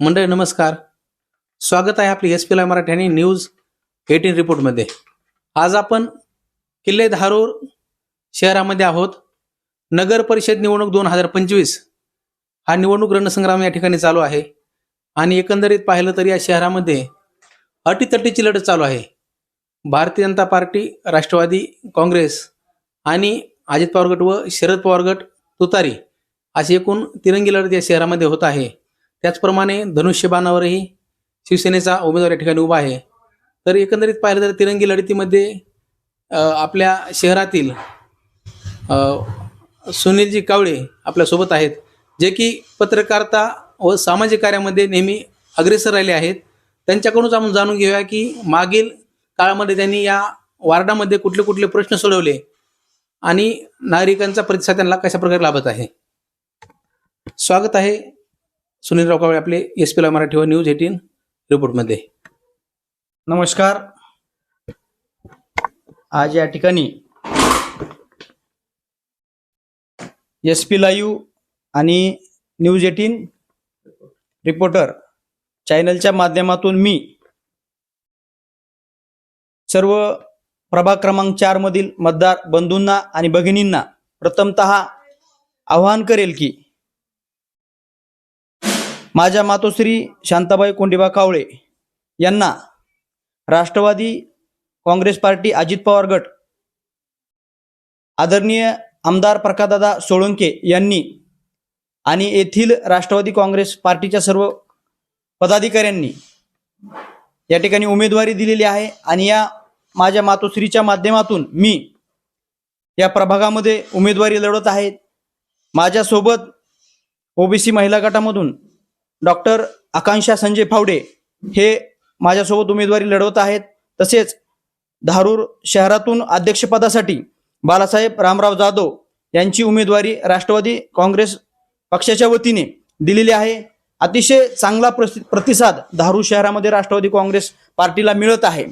मंडळी नमस्कार. स्वागत आहे आपली एस पी लाय मराठी आणि न्यूज एटीन रिपोर्टमध्ये. आज आपण किल्ले धारूर शहरामध्ये आहोत. नगर परिषद निवडणूक दोन हजार पंचवीस हा निवडणूक रणसंग्राम या ठिकाणी चालू आहे. आणि एकंदरीत पाहिलं तर या शहरामध्ये अटीतटीची लढत चालू आहे. भारतीय जनता पार्टी राष्ट्रवादी काँग्रेस आणि अजित पवार गट व शरद पवार गट तुतारी अशी एकूण तिरंगी लढत या शहरामध्ये होत आहे. त्याचप्रमाणे धनुष्यबाणावरही शिवसेनेचा उमेदवार या ठिकाणी उभा आहे. तर एकंदरीत पाहिलं तर तिरंगी लढतीमध्ये आपल्या शहरातील सुनीलजी कावळे आपल्यासोबत आहेत जे की पत्रकारिता व सामाजिक कार्यामध्ये नेहमी अग्रेसर राहिले आहेत. त्यांच्याकडूनच आपण जाणून घेऊया की मागील काळामध्ये त्यांनी या वार्डामध्ये कुठले कुठले प्रश्न सोडवले आणि नागरिकांचा प्रतिसाद त्यांना कशा प्रकारे लाभत आहे. स्वागत आहे सुनीलराव कावळे आपले एस पी ला मराठी व न्यूज एटीन रिपोर्टमध्ये नमस्कार. आज या ठिकाणी एस पी लाईव्ह आणि न्यूज एटीन रिपोर्टर चॅनलच्या माध्यमातून मी सर्व प्रभाग क्रमांक चार मधील मतदार बंधूंना आणि भगिनींना प्रथमत आवाहन करेल की माझ्या मातोश्री शांताबाई कोंडिबा कावळे यांना राष्ट्रवादी काँग्रेस पार्टी अजित पवार गट आदरणीय आमदार प्रकाशदादा सोळंके यांनी आणि येथील राष्ट्रवादी काँग्रेस पार्टीच्या सर्व पदाधिकाऱ्यांनी या ठिकाणी उमेदवारी दिलेली आहे आणि या माझ्या मातोश्रीच्या माध्यमातून मी या प्रभागामध्ये उमेदवारी लढवत आहेत माझ्यासोबत ओबीसी महिला गटामधून डॉक्टर आकांक्षा संजय फावडे हे माझ्यासोबत उमेदवारी लढवत आहेत. तसेच धारूर शहरातून अध्यक्षपदासाठी बालासाहेब रामराव जाधव यांची उमेदवारी राष्ट्रवादी काँग्रेस पक्षाच्या वतीने दिलेली आहे. अतिशय चांगला प्रसि- प्रतिसाद धारूर शहरामध्ये राष्ट्रवादी काँग्रेस पार्टीला मिळत आहे.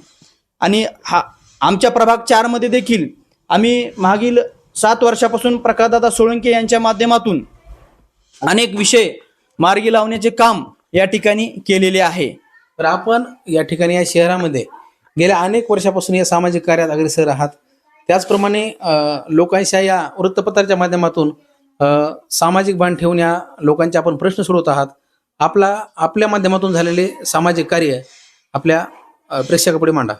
आणि हा आमच्या प्रभाग चारमध्ये देखील आम्ही मागील सात वर्षापासून प्रकाशदादा सोळंके यांच्या माध्यमातून अनेक विषय मार्गी लावण्याचे काम या ठिकाणी केलेले आहे. तर आपण या ठिकाणी या शहरामध्ये गेल्या अनेक वर्षापासून या सामाजिक कार्यात अग्रेसर आहात. त्याचप्रमाणे लोकांच्या या वृत्तपत्राच्या माध्यमातून सामाजिक भान ठेवून या लोकांचे आपण प्रश्न सोडवत आहात. आपला आपल्या माध्यमातून झालेले सामाजिक कार्य आपल्या प्रेक्षकापुढे मांडा.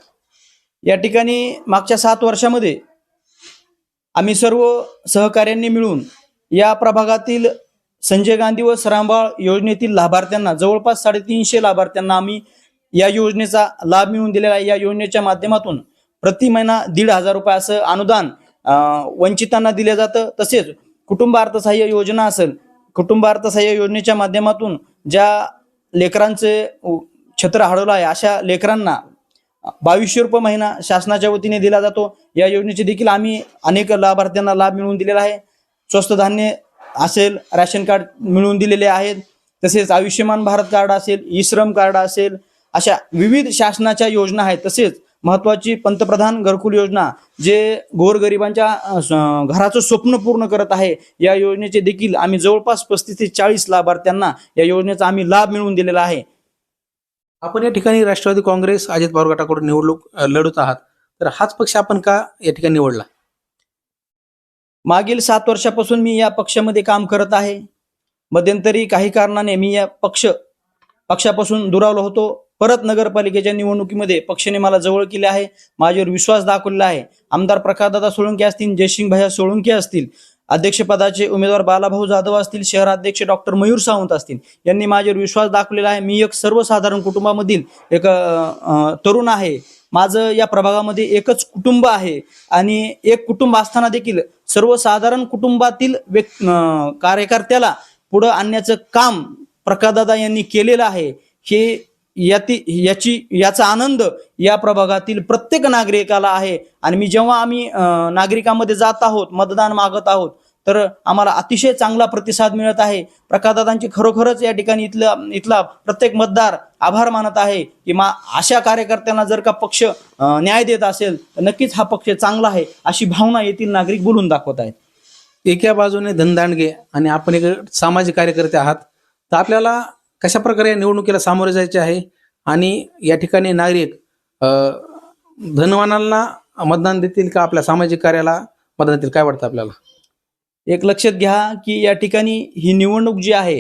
या ठिकाणी मागच्या सात वर्षामध्ये आम्ही सर्व सहकार्यांनी मिळून या प्रभागातील संजय गांधी व सरांबाळ योजनेतील लाभार्थ्यांना जवळपास साडेतीनशे लाभार्थ्यांना आम्ही या योजनेचा लाभ मिळवून दिलेला आहे. या योजनेच्या माध्यमातून प्रति महिना दीड हजार रुपये असं अनुदान वंचितांना दिलं जातं. तसेच कुटुंब अर्थसहाय्य योजना असेल कुटुंब अर्थसहाय्य योजनेच्या माध्यमातून ज्या लेकरांचे छत्र हडवलं आहे अशा लेकरांना बावीसशे रुपये महिना शासनाच्या वतीने दिला जातो. या योजनेचे देखील आम्ही अनेक लाभार्थ्यांना लाभ मिळवून दिलेला आहे. स्वस्त धान्य असेल राशन कार्ड मिळवून दिलेले आहेत तसेच आयुष्यमान भारत कार्ड असेल ई श्रम कार्ड असेल अशा विविध शासनाच्या योजना आहेत. तसेच महत्वाची पंतप्रधान घरकुल योजना जे गोरगरिबांच्या घराचं स्वप्न पूर्ण करत आहे या योजनेचे देखील आम्ही जवळपास पस्तीस ते चाळीस लाभार्थ्यांना या योजनेचा आम्ही लाभ मिळवून दिलेला आहे. आपण या ठिकाणी राष्ट्रवादी काँग्रेस अजित पवार गटाकडून निवडणूक लढत आहात. तर हाच पक्ष आपण का या ठिकाणी निवडला? मागील सात वर्षापासून मी या पक्षामध्ये काम करत आहे. मध्यंतरी काही कारणाने मी या पक्ष पक्षापासून दुरावलो होतो. परत नगरपालिकेच्या निवडणुकीमध्ये पक्षाने मला जवळ केले आहे. माझ्यावर विश्वास दाखवलेला आहे. आमदार प्रकाशदादा सोळंके असतील जयसिंग भैया सोळंके असतील अध्यक्षपदाचे उमेदवार बालाभाऊ जाधव असतील शहराध्यक्ष डॉक्टर मयूर सावंत असतील यांनी माझ्यावर विश्वास दाखवलेला आहे. मी एक सर्वसाधारण कुटुंबामधील एक तरुण आहे. माझं या प्रभागामध्ये एकच कुटुंब आहे. आणि एक कुटुंब असताना देखील सर्वसाधारण कुटुंबातील व्यक् कार्यकर्त्याला पुढं आणण्याचं काम प्रकाशदादा यांनी केलेलं आहे. हे याती याची याचा आनंद या प्रभागातील प्रत्येक नागरिकाला आहे. आणि मी जेव्हा आम्ही नागरिकामध्ये नागरिकांमध्ये जात आहोत मतदान मागत आहोत तर आम्हाला अतिशय चांगला प्रतिसाद मिळत आहे. प्रकाशदादांची खरोखरच या ठिकाणी इथला इथला प्रत्येक मतदार आभार मानत आहे की मा अशा कार्यकर्त्यांना जर का पक्ष न्याय देत असेल तर नक्कीच हा पक्ष चांगला आहे अशी भावना येथील नागरिक बोलून दाखवत आहेत. एका बाजूने धनदांडगे आणि आपण एक सामाजिक कार्यकर्ते आहात तर आपल्याला कशा प्रकारे या निवडणुकीला सामोरे जायचे आहे? आणि या ठिकाणी नागरिक धनवानांना मतदान देतील का? आपल्या सामाजिक कार्याला मतदान देतील? काय वाटतं आपल्याला? एक लक्षात घ्या की या ठिकाणी ही निवडणूक जी आहे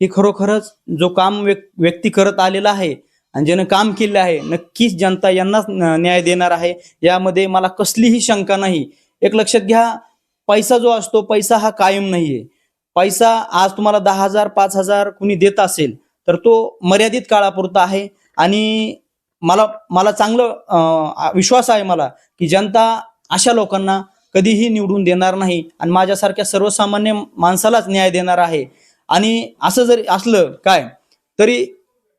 ही खरोखरच जो काम व्यक्ती करत आलेला आहे आणि ज्यानं काम केलं आहे नक्कीच जनता यांनाच न- न्याय देणार आहे. यामध्ये मला कसलीही शंका नाही. एक लक्षात घ्या पैसा जो असतो पैसा हा कायम नाहीये. पैसा आज तुम्हाला दहा हजार पाच हजार कुणी देत असेल तर तो मर्यादित काळापुरता आहे. आणि मला मला चांगलं विश्वास आहे मला की जनता अशा लोकांना कधीही निवडून देणार नाही आणि माझ्यासारख्या सर्वसामान्य माणसालाच न्याय देणार आहे. आणि असं जरी असलं काय तरी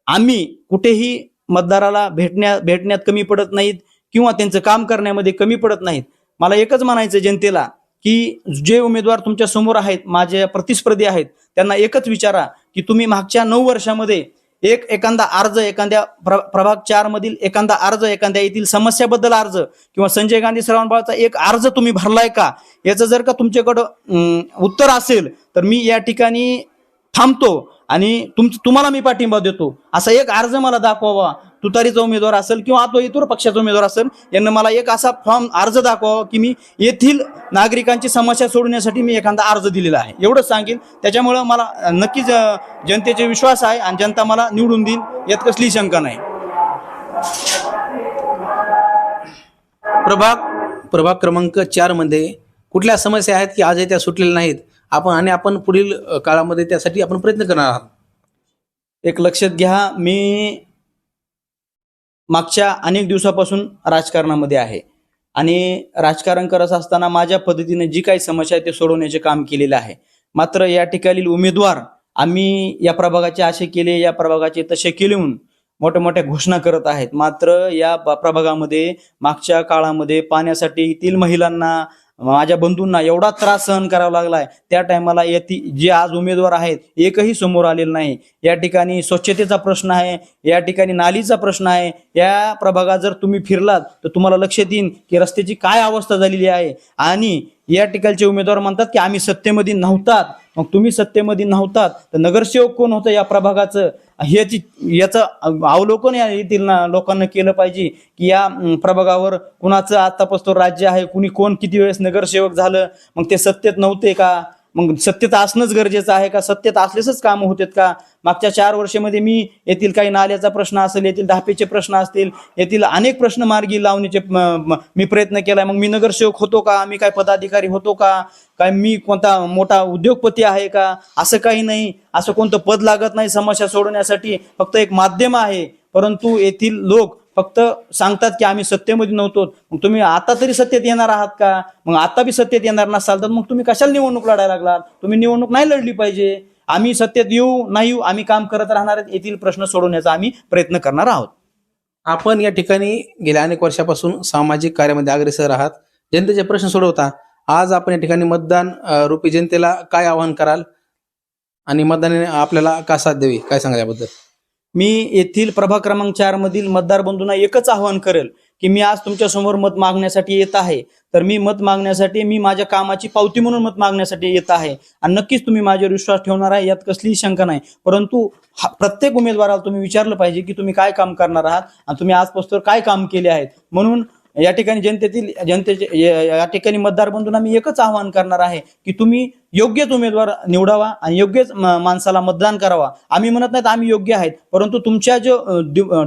आम्ही कुठेही मतदाराला भेटण्या भेटण्यात कमी पडत नाहीत किंवा त्यांचं काम करण्यामध्ये कमी पडत नाहीत. मला एकच म्हणायचं जनतेला की जे उमेदवार तुमच्यासमोर आहेत माझे प्रतिस्पर्धी आहेत त्यांना एकच विचारा की तुम्ही मागच्या नऊ वर्षामध्ये एक एखादा अर्ज एखाद्या प्र प्रभाग चार मधील एखादा अर्ज एखाद्या येथील समस्याबद्दल अर्ज किंवा संजय गांधी श्रवणबाळचा एक अर्ज तुम्ही भरलाय का? याचं जर का तुमच्याकडं उत्तर असेल तर मी या ठिकाणी थांबतो आणि तुम तुम्हाला मी पाठिंबा देतो. असा एक अर्ज मला दाखवावा. तुतारीचा उमेदवार असेल किंवा तो इतर पक्षाचा उमेदवार असेल यांना मला एक असा फॉर्म अर्ज दाखवावा की मी येथील नागरिकांची समस्या सोडवण्यासाठी मी एखादा अर्ज दिलेला आहे. एवढंच सांगेल त्याच्यामुळं मला नक्कीच जनतेचे विश्वास आहे आणि जनता मला निवडून देईल यात कसली शंका नाही. प्रभाग प्रभाग क्रमांक चारमध्ये कुठल्या समस्या आहेत की आजही त्या सुटलेल्या नाहीत? आपण आणि आपण पुढील काळामध्ये त्यासाठी आपण प्रयत्न करणार आहात. एक लक्षात घ्या मी मागच्या अनेक दिवसापासून राजकारणामध्ये आहे. आणि राजकारण करत असताना माझ्या पद्धतीने जी काही समस्या आहे ते सोडवण्याचे काम केलेलं आहे. मात्र या ठिकाणी उमेदवार आम्ही या प्रभागाचे असे केले या प्रभागाचे तसे केले म्हणून मोठ्या मोठ्या घोषणा करत आहेत. मात्र या प्रभागामध्ये मागच्या काळामध्ये पाण्यासाठी येथील महिलांना माझ्या बंधूंना एवढा त्रास सहन करावा लागलाय. त्या टायमाला येती जे आज उमेदवार आहेत एकही समोर आलेलं नाही. या ठिकाणी स्वच्छतेचा प्रश्न आहे या ठिकाणी नालीचा प्रश्न आहे. या प्रभागात जर तुम्ही फिरलात तर तुम्हाला लक्षात येईल की रस्त्याची काय अवस्था झालेली आहे. आणि या ठिकाणचे उमेदवार म्हणतात की आम्ही सत्तेमध्ये नव्हतात. मग तुम्ही सत्तेमध्ये नव्हतात तर नगरसेवक कोण होतं या प्रभागाचं? ह्याची याचं अवलोकन या येथील ना- लोकांना केलं पाहिजे की या प्रभागावर कुणाचं आतापासून राज्य आहे कुणी कोण किती वेळेस नगरसेवक झालं मग ते सत्तेत नव्हते का? मग सत्यता असणंच गरजेचं आहे का? सत्यता असलेच कामं होतात का? मागच्या चार वर्षामध्ये मी येथील काही नाल्याचा प्रश्न असेल येथील धापेचे प्रश्न असतील येथील अनेक प्रश्न मार्गी लावण्याचे मी प्रयत्न केला मग मी नगरसेवक होतो का? मी काय पदाधिकारी होतो का? काय मी कोणता मोठा उद्योगपती आहे का? असं काही नाही. असं कोणतं पद लागत नाही समस्या सोडवण्यासाठी. फक्त एक माध्यम आहे. परंतु येथील लोक फक्त सांगतात की आम्ही सत्तेमध्ये नव्हतो. मग तुम्ही आता तरी सत्तेत येणार आहात का? मग आता बी सत्तेत येणार नसाल तर मग तुम्ही कशाला निवडणूक लढायला लागलात? तुम्ही निवडणूक नाही लढली पाहिजे. आम्ही सत्तेत येऊ नाही येऊ आम्ही काम करत राहणार आहेत येथील प्रश्न सोडवण्याचा आम्ही प्रयत्न करणार आहोत. आपण या ठिकाणी गेल्या अनेक वर्षापासून सामाजिक कार्यामध्ये अग्रेसर आहात. जनतेचे प्रश्न सोडवता. आज आपण या ठिकाणी मतदान रुपी रूपी जनतेला काय आवाहन कराल? आणि मतदानाने आपल्याला का साथ द्यावी? काय सांगा याबद्दल? मी येथील प्रभाग क्रमांक चार मधील मतदार बंधूंना एकच आवाहन करेल की मी आज तुमच्यासमोर मत मागण्यासाठी येत आहे. तर मी मत मागण्यासाठी मी माझ्या कामाची पावती म्हणून मत मागण्यासाठी येत आहे. आणि नक्कीच तुम्ही माझ्यावर विश्वास ठेवणार आहे यात कसलीही शंका नाही. परंतु प्रत्येक उमेदवाराला तुम्ही विचारलं पाहिजे की तुम्ही काय काम करणार आहात आणि तुम्ही आजपासून काय काम केले आहेत. म्हणून या ठिकाणी जनतेतील जनतेचे या ठिकाणी मतदार बंधूंना मी एकच आवाहन करणार आहे की तुम्ही योग्यच उमेदवार निवडावा आणि योग्यच माणसाला मतदान करावा. आम्ही म्हणत नाहीत आम्ही योग्य आहेत परंतु तुमच्या जो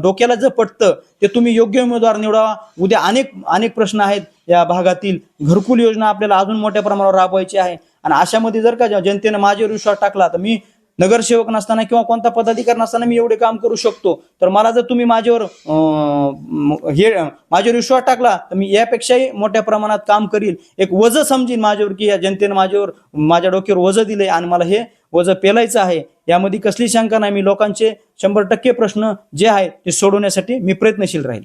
डोक्याला जे पटतं ते तुम्ही योग्य उमेदवार निवडावा. उद्या अनेक अनेक प्रश्न आहेत या भागातील. घरकुल योजना आपल्याला अजून मोठ्या प्रमाणावर राबवायची आहे. आणि अशामध्ये जर का जनतेनं माझ्यावर विश्वास टाकला तर मी नगरसेवक नसताना किंवा कोणता पदाधिकार नसताना मी एवढे काम करू शकतो. तर मला जर तुम्ही माझ्यावर अं, हे माझ्यावर विश्वास टाकला तर मी यापेक्षाही मोठ्या प्रमाणात काम करील एक वज समजीन माझ्यावर की या जनतेनं माझ्यावर माझ्या डोक्यावर वज दिले आणि मला हे वज पेलायचं आहे. यामध्ये कसली शंका नाही. मी लोकांचे शंभर टक्के प्रश्न जे आहेत ते सोडवण्यासाठी मी प्रयत्नशील राहील.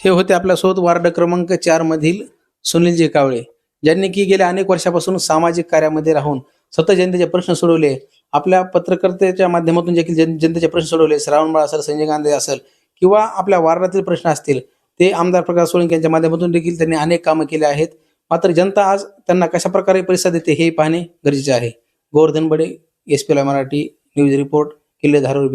हे होते आपल्यासोबत वार्ड क्रमांक चार मधील सुनीलजी कावळे ज्यांनी की गेल्या अनेक वर्षापासून सामाजिक कार्यामध्ये राहून सतत जनतेचे प्रश्न सोडवले. आपल्या पत्रकर्त्याच्या माध्यमातून देखील जन जनतेचे प्रश्न सोडवले. श्रावणबाळ असेल संजय गांधी असेल किंवा आपल्या वार्डातील प्रश्न असतील ते आमदार प्रकाश सोळंके यांच्या माध्यमातून देखील त्यांनी अनेक कामं केली आहेत. मात्र जनता आज त्यांना कशा प्रकारे प्रतिसाद देते हे पाहणे गरजेचे आहे. Govardhan Bade S P Marathi news report Killedharur